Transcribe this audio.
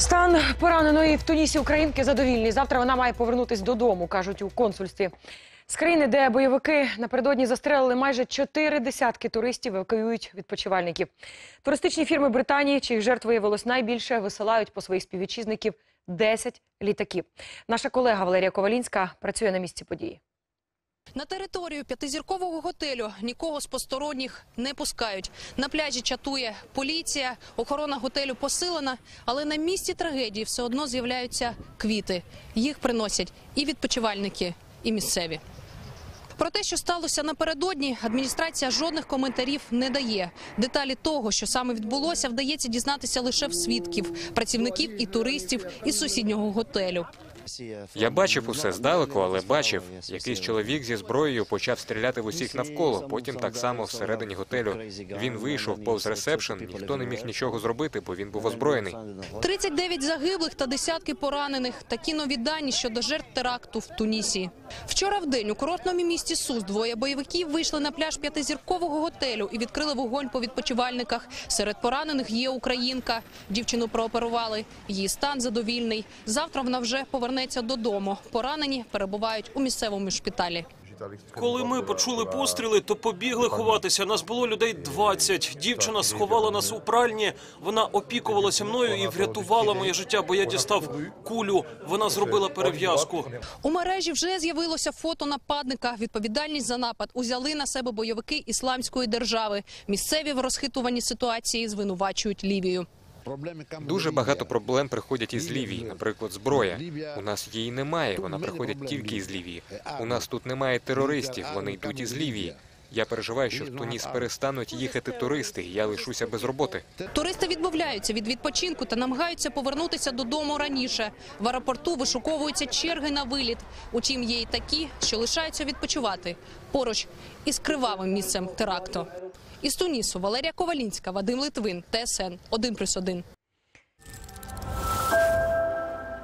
Стан пораненої в Тунісі українки задовільний. Завтра вона має повернутись додому, кажуть у консульстві. З країни, де бойовики напередодні застрелили майже чотири десятки туристів, евакуюють відпочивальників. Туристичні фірми Британії, чиїх жертв виявилось найбільше, висилають по своїх співвітчизників 10 літаків. Наша колега Валерія Ковалінська працює на місці події. На територію п'ятизіркового готелю нікого з посторонніх не пускають. На пляжі чатує поліція, охорона готелю посилена, але на місці трагедії все одно з'являються квіти. Їх приносять і відпочивальники, і місцеві. Про те, що сталося напередодні, адміністрація жодних коментарів не дає. Деталі того, що саме відбулося, вдається дізнатися лише в свідків, працівників і туристів із сусіднього готелю. Я бачив усе здалеку, але бачив, якийсь чоловік зі зброєю почав стріляти в усіх навколо. Потім так само всередині готелю. Він вийшов повз ресепшн. Ніхто не міг нічого зробити, бо він був озброєний. 39 загиблих та десятки поранених. Такі нові дані щодо жертв теракту в Тунісі. Вчора в день у курортному місті Сус двоє бойовиків вийшли на пляж п'ятизіркового готелю і відкрили вогонь по відпочивальниках. Серед поранених є українка. Дівчину прооперували. Її стан задовільний. Завтра вона вже повернеться додому. Поранені перебувають у місцевому шпиталі. Коли ми почули постріли, то побігли ховатися. Нас було людей 20. Дівчина сховала нас у пральні. Вона опікувалася мною і врятувала моє життя, бо я дістав кулю. Вона зробила перев'язку. У мережі вже з'явилося фото нападника. Відповідальність за напад узяли на себе бойовики ісламської держави. Місцеві в розхитуванні ситуації звинувачують Лівію. Дуже багато проблем приходять із Лівії, наприклад, зброя. У нас її немає. Вона приходить тільки із Лівії. У нас тут немає терористів. Вони йдуть із Лівії. Я переживаю, що в Туніс перестануть їхати туристи. і Я лишуся без роботи. Туристи відмовляються від відпочинку та намагаються повернутися додому раніше. В аеропорту вишуковуються черги на виліт. Утім, є і такі, що лишаються відпочивати поруч із кривавим місцем теракту. Із Тунісу Валерія Ковалінська, Вадим Литвин, ТСН 1+,1.